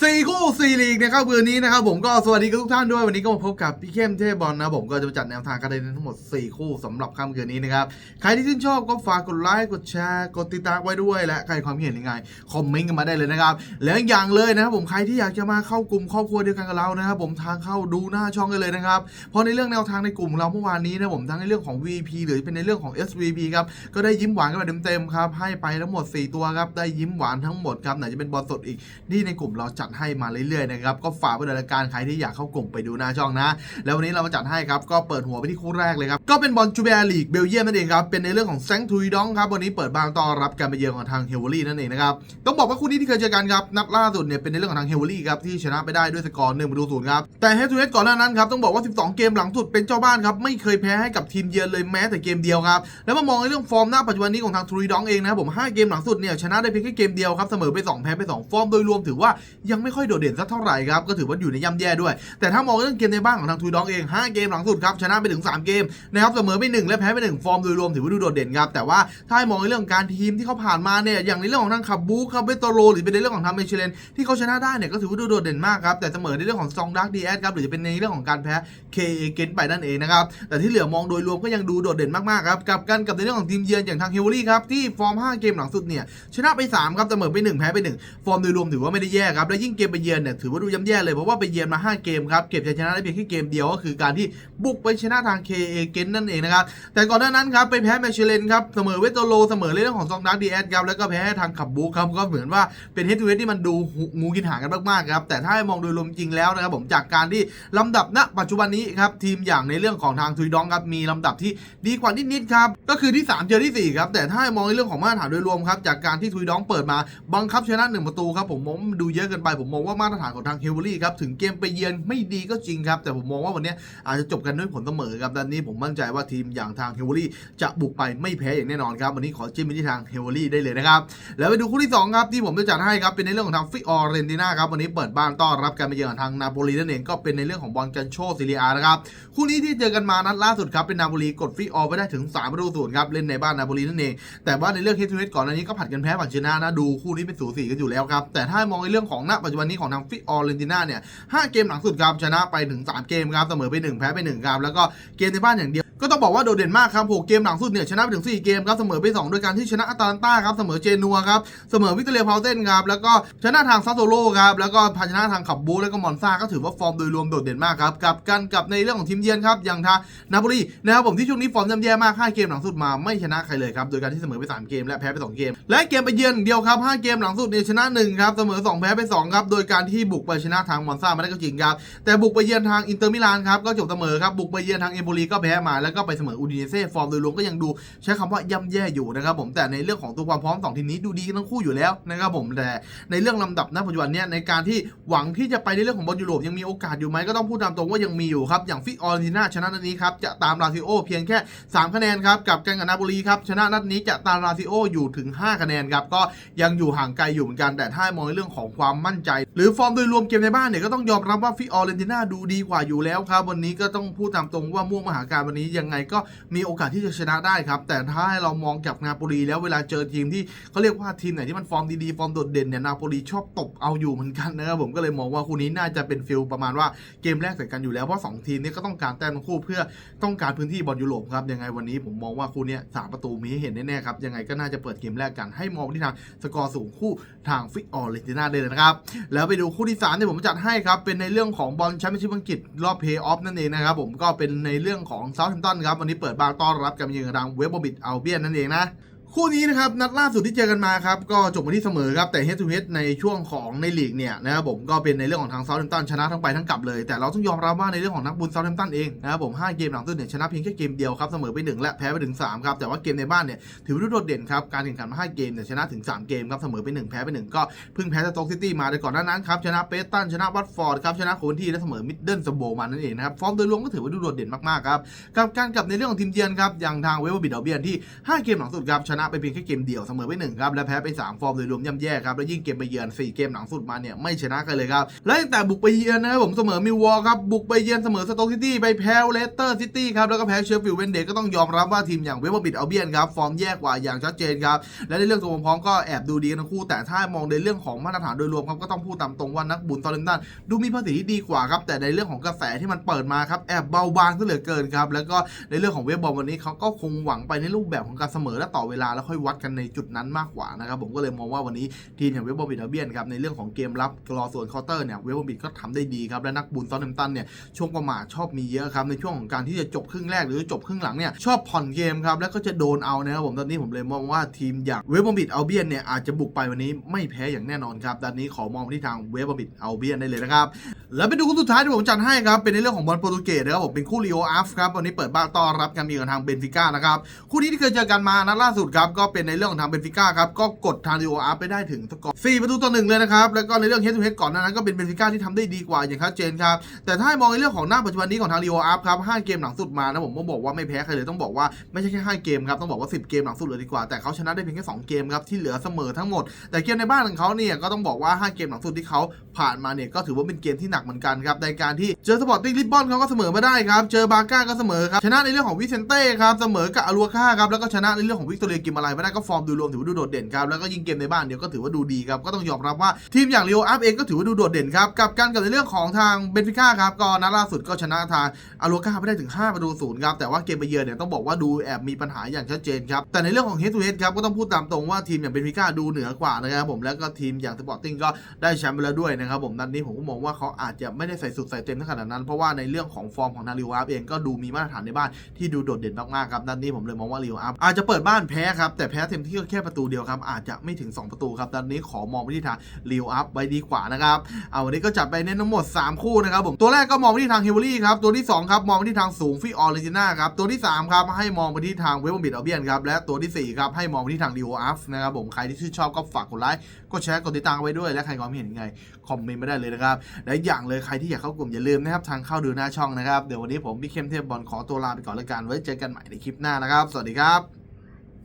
สี่คู่สี่ลีกนะครับคืนนี้นะครับผมก็สวัสดีกับทุกท่านด้วยวันนี้ก็มาพบกับพี่เข้มเทพบอลนะผมก็จะจัดแนวทางการเล่นทั้งหมด 4 คู่สำหรับค่ำคืนนี้นะครับใครที่ชื่นชอบก็ฝากกดไลค์กดแชร์กดติดตามไว้ด้วยและใครความเห็นยังไงคอมเมนต์กันมาได้เลยนะครับแล้วอย่างเลยนะครับผมใครที่อยากจะมาเข้ากลุ่มครอบครัวเดียวกันกับเรานะครับผมทางเข้าดูหน้าช่องกันเลยนะครับเพราะในเรื่องแนวทางในกลุ่มเราเมื่อวานนี้นะผมทั้งในเรื่องของ VP หรือเป็นในเรื่องของ SVP ครับก็ได้ยิ้มหวานกันไปเต็มๆครับให้ไปทั้งหมด 4 ตัวครับได้ยิ้มหวานทั้งหมดครับไหนจะเป็นบอลสดอีกที่ในกลุ่มเราจัดให้มาเรื่อยๆนะครับก็ฝากไว้ในรายการใครที่อยากเข้ากลุ่มไปดูหน้าช่องนะ แล้ววันนี้เรามาจัดให้ครับก็เปิดหัวไปที่คู่แรกเลยครับก็เป็นบอลจูเบียลีกเบลเยียมนั่นเองครับเป็นในเรื่องของแซงทุยดองครับวันนี้เปิดบ้านต้อนรับการไปเยือนของทางเฮเวอรี่นั่นเองนะครับต้องบอกว่าคู่นี้ที่เคยเจอกันครับนัดล่าสุดเนี่ยเป็นในเรื่องของทางเฮเวอรี่ครับที่ชนะไปได้ด้วยสกอร์หนึ่งประตูศูนย์ครับแต่เฮดทูเฮดก่อนหน้านั้นครับต้องบอกว่า 12 เกมหลังสุดเป็นเจ้าบ้านครับไม่เคยแพ้ให้กับทีมเยือนเลยแม้แต่เกมเดียวครับแล้วมามองในเรื่องฟอร์มหน้าปัจจุบันนี้ของทางทูริดองเองนะผมห้าเกมหลังสุดเนี่ยชนะได้เพียงแค่เกมเดียวครับเสมอไปสองแพ้ไปสองฟอร์มโดยรวมถือว่ายังไม่ค่อยโดดเด่นสักเท่าไหร่ครับ ก็ถือว่าอยู่ในย่ำแย่ด้วย แต่ถ้ามองเรื่องเกมในบ้านของทางทูดองเองห้าเกมหลังสุดครับ ชนะไปถึงสามเกมนะครับเสมอไปหนึ่งและแพ้ไปหนึ่งฟอร์มโดยรวมถือว่าดูโดดเด่นครับ แต่ว่าถ้าให้มองในเรื่องการทีมที่เขาผ่านมาเนี่ย อย่างในเรื่องของทางขับบูครับเบโตโรหรือเป็นในเรื่องของทางเมเชเลนที่เขาชนะได้เนี่ยก็ถือว่าดูโดดเด่นมากครับ แต่เสมอในเรื่องของซองดักดีแอสครับหรือจะเป็นในเรื่องของการแพ้เคเอกนไปนั่นเองนะครับแต่ที่เหลือมองโดยรวมก็ยังดูโดดเด่นมากๆครับกับกันกับในเรื่องของทีมเยือนอย่างทางเฮเวอรี่ครับที่ฟอร์ม 5 เกมหลังสุดเนี่ยชนะไป3ครับเสมอไป1แพ้ไป1ฟอร์มโดยรวมถือว่าไม่ได้แย่ครับและยิ่งเกมไปเยือนเนี่ยถือว่าดูย่ำแย่เลยเพราะว่าไปเยือนมา 5 เกมครับเก็บชัยชนะได้เพียงแค่เกมเดียวก็คือการที่บุกไปชนะทางเคเกนนั่นเองนะครับแต่ก่อนหน้านั้นครับไปแพ้แมชเชเลนครับเสมอเวโตโลเสมอเรื่องของซองดักดีแอสครับแล้วก็แพ้ทางขับบูครับก็เหมือนว่าเป็นเฮดทูเฮดที่มันดูงูกินหางกันมากๆครับแต่ถ้ามองโดยรวมจริงแล้วนะครับผมจากการที่ลำดับณปัจจุบันนี้ครับทีมอย่างในเรื่องของทางทุยดองครับมีลำดับที่ดีกว่านิดๆครับก็คือที่ 3 เจอที่ 4 ครับ แต่ถ้ามองในเรื่องของมาตรฐานโดยรวมครับจากการที่ทุยดองเปิดมาบังคับชนะหนึ่งประตูครับผมมดูเยอะเกินไปผมมองว่ามาตรฐานของทางเฮเวอรี่ครับถึงเกมไปเยือนไม่ดีก็จริงครับ แต่ผมมองว่าวันนี้อาจจะจบกันด้วยผลเสมอครับดันนี้ผมมั่นใจว่าทีมอย่างทางเฮเวอรี่จะบุกไปไม่แพ้อย่างแน่นอนครับวันนี้ขอจิ้มไปที่ทางเฮเวอรี่ได้เลยนะครับแล้วไปดูคู่ที่สองครับที่ผมจะจัดให้ครับเป็นในเรื่องของทางฟิออเรนติน่าครับวันนี้เปิดบ้านต้อนรับการไปเยือนทางนาโปลีนั่นเองก็เป็นในเรื่องของบอลกันโชซิเลียนะครับคู่นี้ที่เจอกันมานัดล่าสุดครับเป็นนาโปลีกดฟรีออไปได้ถึง3ประตูศูนย์ครับเล่นในบ้านนาโปลีนั่นเองแต่ว่าในเรื่องเฮดทูเฮดก่อนอันนี้ก็ผัดกันแพ้ผัดชนะนะดูคู่นี้เป็นสูสีกันอยู่แล้วครับแต่ถ้ามองในเรื่องของณปัจจุบันนี้ของทางฟิออเรนติน่าเนี่ยห้าเกมหลังสุดครับชนะไปถึง3เกมครับเสมอไป1แพ้ไป1ครับแล้วก็เกมในบ้านอย่างเดียว ก็ต้องบอกว่าโดดเด่นมากครับ6เกมหลังสุดเนี่ยชนะไปถึง 4 เกมครับเสมอไป 2 โดยการที่ชนะอัตแลนตาครับเสมอเจนัวครับเสมอวิกตอเรียพาวเทนครับแล้วก็ชนะทางซาโซโลครับแล้วก็พาชนะทางขับบูแล้วก็มอนซาก็ถือว่าฟอร์มโดยรวมโดดเด่นมากครับกับกันกับในเรื่องของทีมเยือนครับอย่างทางนาโปลีนะครับผมที่ช่วงนี้ฟอร์มย่ำแย่มาก5เกมหลังสุดมาไม่ชนะใครเลยครับโดยการที่เสมอไป 3 เกมและแพ้ไป 2 เกม และเกมไปเยือนเดียวครับ5เกมหลังสุดเนี่ยชนะ1ครับเสมอ 2 แพ้ไป2ครับโดยการที่บุกไปชนะทางมอนซามาได้ก็จริงครับแต่บุกไปเยือนทางอินเตอร์มิลานครับก็จบเสมอครับบุกไปเยือนทางเอโบลีก็แพ้มาแล้วก็ไปเสมออูดิเนเซ่ฟอร์มโดยรวมก็ยังดูใช้คำว่าย่ำแย่อยู่นะครับผมแต่ในเรื่องของตัวความพร้อมสองทีมนี้ดูดีกันทั้งคู่อยู่แล้วนะครับผมแต่ในเรื่องลำดับณปัจจุบันเนี่ยในการที่หวังที่จะไปในเรื่องของบอลยุโรปยังมีโอกาสอยู่ไหมก็ต้องพูดตามตรงว่ายังมีอยู่ครับอย่างฟิออร์ติน่าชนะนัดนี้ครับจะตามลาซิโอเพียงแค่ 3 คะแนนครับกับกันกับนาโปลีครับชนะนัดนี้จะตามลาซิโออยู่ถึง 5 คะแนนครับก็ยังอยู่ห่างไกลอยู่เหมือนกันแต่ถ้ามองในเรื่องของความมั่นใจ หรือฟอร์มโดยรวมเกมในบ้านเนี่ยก็ต้องยอมรับว่าฟิออร์เรนติน่าดูดีกว่าอยู่แล้วครับวันนี้ก็ต้องพูดตามตรงว่าม่วงมหาการวันนี้ยังังไงก็มีโอกาสที่จะชนะได้ครับ แต่ถ้าให้เรามองจากนาโปลีแล้วเวลาเจอทีมที่เขาเรียกว่าทีมไหนที่มันฟอร์มดีๆ ฟอร์มโดดเด่นเนี่ยนาโปลีชอบตบเอาอยู่เหมือนกันนะครับผมก็เลยมองว่าคู่นี้น่าจะเป็นฟิลประมาณว่าเกมแรกใส่กันอยู่แล้วเพราะสองทีมนี้ก็ต้องการแต้มทั้งคู่เพื่อต้องการพื้นที่บอลยุโรปครับยังไงวันนี้ผมมองว่าคู่นี้สามประตูมีให้เห็นแน่ๆครับยังไงก็น่าจะเปิดเกมแรกกันให้มองที่ทางสกอร์สูงคู่ทางฟิกออร์เรนติน่าเลยนะครับแล้วไปดูคู่ที่สามที่ผมจัดให้ครับเป็นในเรื่องของบอลแชมเปี้ยนชิพอังกฤษรอบเพย์ออฟนั่นเองนะครับผมก็เป็นในเรื่องของเซาท์แฮมป์ตันครับวันนี้เปิดบ้านต้อนรับกับยือนทางเวบอมบิดอัลเบียนนั่นเองนะ คู่นี้นะครับนัดล่าสุดที่เจอกันมาครับก็จบมาที่เสมอครับแต่ head to head ในช่วงของในลีกเนี่ยนะครับผมก็เป็นในเรื่องของทางเซาท์แฮมป์ตันชนะทั้งไปทั้งกลับเลย แต่เราต้องยอมรับว่าในเรื่องของนักบุญเซาท์แฮมป์ตันเองนะครับผม5เกมหลังสุดเนี่ยชนะเพียงแค่เกมเดียวครับเสมอไป1และแพ้ไปถึง3ครับแต่ว่าเกมในบ้านเนี่ยถือว่าโดดเด่นครับการแข่งขันมา5เกมเนี่ยชนะถึง 3 เกมครับเสมอไป1แพ้ไป1ก็เพิ่งแพ้สโต๊กซิตี้มาแต่ก่อนหน้านั้นครับชนะเปตันชนะวัตฟอร์ดครับชนะโควนที่และเสมอมิดเดิลสโบมานั่นเองนะครับฟอร์มโดยรวมก็ถือว่าดูโดดเด่นมากๆครับกับการกลับในเรื่องของทีมเยือนครับอย่างทางเวสต์บอมบิดอัลเบียนที่ 5 เกมหลังสุดครับชนะนะไปเพียงแค่เกมเดียวเสมอไปหนึ่งครับและแพ้ไปสามฟอร์มโดยรวมย่ำแย่ครับและยิ่งเกมไปเยือนสี่เกมหลังสุดมาเนี่ยไม่ชนะกันเลยครับและตั้งแต่บุกไปเยือนนะครับผมเสมอมิลวอลครับบุกไปเยือนเสมอสโต๊กซิตี้ไปแพ้เลสเตอร์ซิตี้ครับแล้วก็แพ้เชฟฟิลด์เวนเดย์ก็ต้องยอมรับว่าทีมอย่างเวสต์บรอมบิดเอัลเบียนครับฟอร์มแย่กว่าอย่างชัดเจนครับและในเรื่องตัวพร้อมก็แอบดูดีกันทั้งคู่ แต่ถ้ามองในเรื่องของมาตรฐานโดยรวมครับก็ต้องพูดตามตรงว่านักบุญซอลเลมตันดูมีภาษีที่ดีกว่าครับแต่ในเรื่องของกระแสที่มันเปิดมาครับแอบเบาบางซะเหลือเกินครับแล้วก็ในเรื่องของเวฟบอลวันนี้เขาก็คงหวังไปในรูปแบบของการเสมอและต่อเวลาแล้วค่อยวัดกันในจุดนั้นมากกว่านะครับผมก็เลยมองว่าวันนี้ทีมอย่างเวฟบอลบิดเบียนครับในเรื่องของเกมรับรอส่วนคาน์เตอร์เนี่ยเวฟบอลบิดก็ทำได้ดีครับและนักบุญซอลเลมตันเนี่ยช่วงประมาทชอบมีเยอะครับในช่วงของการที่จะจบครึ่งแรกหรือจบครึ่งหลังเนี่ยชอบผ่อนเกมครับแล้วก็จะโดนเอานะครับผมตอนนี้ผมเลยมองว่าทีมอย่างเวฟบอมบิดอัลเบียนเนี่ยอาจจะบุกไปวันนี้ไม่แพ้อย่างแน่นอนครับด้านนี้ขอมองไปที่ทางเวฟบอมบิดอัลเบียนได้เลยนะครับแล้วไปดูคู่สุดท้ายที่ผมจัดให้ครับเป็นในเรื่องของบอลโปรตุเกสนะครับผมเป็นคู่ลีโออัฟครับวันนี้เปิดบ้านต้อนรับกันมีกับทางเบนฟิก้านะครับคู่นี้ที่เคยเจอกันมานัดล่าสุดครับก็เป็นในเรื่องของทางเบนฟิก้าครับก็กดทางลีโออัฟไปได้ถึงสกอร์4ประตูต่อหนึ่งเลยนะครับแล้วก็ในเรื่องเฮดทูเฮดก่อนหนานั้นก็เป็นเบนฟิก้าที่ทำได้ดีกว่าอย่างชัดเจนครับแต่ถ้ามองในเรื่องของหน้าปัจจุบันนี้ของทางลีโออัฟครับห้าเกมหลังสุดมานะผมก็บอกว่าไม่แพ้ใครเลยต้องบอกว่าไม่ใช่แค่ห้าเกมครับต้องบอกว่า10เกมหลังสุดเลยดีกว่าแต่เขาชนะได้เพียงแค่2เกมครับที่เหลือเสมอทั้งหมด แต่เกมในบ้านของเขาเนี่ยก็ต้องบอกว่า5เกมหลังสุดที่เขาผ่านมาเนี่ยก็ถือว่าเป็นเกมที่หนักเหมือนกันครับในการที่เจอสปอร์ติ้งลิสบอนเขาก็เสมอมาได้ครับเจอบาก้าก็เสมอครับชนะในเรื่องของวิเซนเต้ครับเสมอกับอารัวค่าครับแล้วก็ชนะในเรื่องของวิกตอเรียกิมอะไรไม่ได้ก็ฟอร์มดูรวมถือว่าดูโดดเด่นครับแล้วก็ยิงเกมในบ้านเดียวก็ถือว่าดูดีครับก็ต้องยอมรับว่าทีมอย่างเรียวอัพเองก็ถือว่าดูโดดเด่นครับกับการกับในเรื่องของทางเบนฟิก้าครับก็นัดล่าสุดก็ชนะทางอารัวคาไปได้ถึง5ประตูศูนย์ครับแต่ว่าเกมไปเยือนเนี่ยต้องบอกว่าดูแอบมีปัญหาอย่างชัดเจนครับแต่ในเรื่องของเฮดทูเฮดครับก็ต้องพูดตามตรงว่าทีมอย่างเบนฟิก้าดูเหนือกว่านะครับผมแล้วก็ทีมอย่างสปอร์ติ้งก็ได้แชมป์ไปแล้วด้วยนะครับผมนัดนี้ผมก็มองว่าเขาอาจจะไม่ได้ใส่สุดใส่เต็มขนาดนั้น เพราะว่าในเรื่องของฟอร์มของทาริวอาเองก็ดูมีมาตรฐานในบ้านที่ดูโดดเด่นมากๆครับนัดนี้ผมเลยมองว่าริวอาอาจจะเปิดบ้านแพ้ครับแต่แพ้เต็มที่ก็แค่ประตูเดียวครับ อาจจะไม่ถึง 2 ประตูครับนัดนี้ขอมองไปที่ทางริวอาร์ไว้ดีกว่านะครับ เอาวันนี้ก็จัดไปเน้นทั้งหมด 3 คู่นะครับผมตัวแรกก็มองไปที่ทางเฮเวอรี่ครับตัวที่ 2 ครับ มองไปที่ทางสูงฟีออริจิน่าครับตัวที่ 3 ครับให้มองไปที่ทางเวสต์บรอมบิดอัลเบียนครับและตัวทีสี่4ครับให้มองไปที่ทางริวอาร์นะครับผมใครที่ชื่นชอบก็ฝากกดไลค์กดแชร์กดติดตามไว้ด้วยและใครความเห็นยังไงคอมเมนต์มาได้เลยนะครับและอย่างเลยใครที่อยากเข้ากลุ่มอย่าลืมนะครับทางเข้าดูหน้าช่องนะครับเดี๋ยววันนี้ผมพี่เข้มเทพบอลขอตัวลาไปก่อนแล้วกันไว้เจอกันใหม่ในคลิปหน้านะครับ สวัสดีครับ